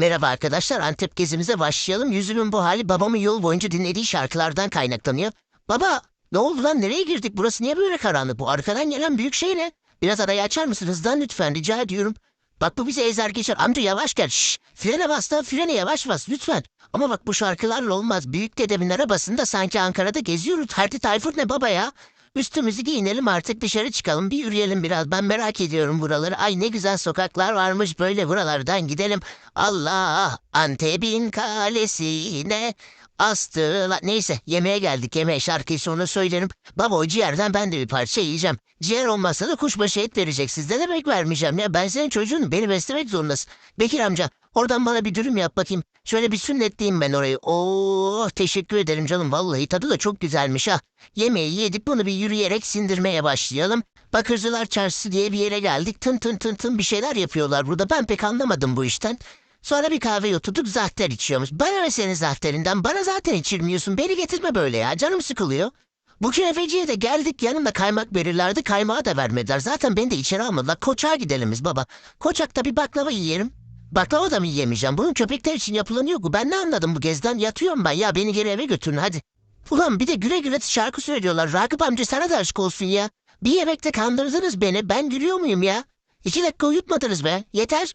Merhaba arkadaşlar Antep gezimize başlayalım. Yüzümün bu hali babamın yol boyunca dinlediği şarkılardan kaynaklanıyor. Baba ne oldu lan nereye girdik burası niye böyle karanlık bu arkadan gelen büyük şey ne? Biraz arayı açar mısın hızdan lütfen rica ediyorum. Bak bu bizi ezer geçer amca yavaş gel şşş. Frene bas da frene yavaş bas lütfen. Ama bak bu şarkılarla olmaz. Büyük dedemin arabasında sanki Ankara'da geziyoruz. Ferdi Tayfur ne baba ya? Üstümüzü giyinelim artık dışarı çıkalım bir yürüyelim biraz. Ben merak ediyorum buraları. Ay ne güzel sokaklar varmış böyle buralardan gidelim. Allah Antep'in kalesine astılar. Neyse yemeğe geldik yemeğe şarkıyı sonra söylerim. Baba o ciğerden ben de bir parça yiyeceğim. Ciğer olmazsa da kuşbaşı et verecek. Siz de demek vermeyeceğim ya. Ben senin çocuğun beni beslemek zorundasın. Bekir amca oradan bana bir dürüm yap bakayım. Şöyle bir sünnetleyeyim ben orayı. Oo teşekkür ederim canım. Vallahi tadı da çok güzelmiş ha. Yemeği yedik bunu bir yürüyerek sindirmeye başlayalım. Bakırcılar Çarşısı diye bir yere geldik. Tın tın tın tın bir şeyler yapıyorlar burada. Ben pek anlamadım bu işten. Sonra bir kahve oturduk zahter içiyormuş. Bana ne senin zahterinden? Bana zaten içirmiyorsun. Beni getirme böyle ya. Canım sıkılıyor. Bu künefeciye de geldik yanında kaymak verirlerdi. Kaymağı da vermediler. Zaten beni de içeri almadılar. Koçağa gidelim biz baba. Koçakta bir baklava yiyelim. Baklava da mı yiyemeyeceğim? Bunun köpekler için yapılanı yok? Ben ne anladım bu gezden? Yatıyorum ben ya. Beni geri eve götürün hadi. Ulan bir de güle güle şarkı söylüyorlar. Rakip amca sana da aşk olsun ya. Bir yemekte kandırdınız beni. Ben gülüyor muyum ya? İki dakika uyutmadınız be. Yeter.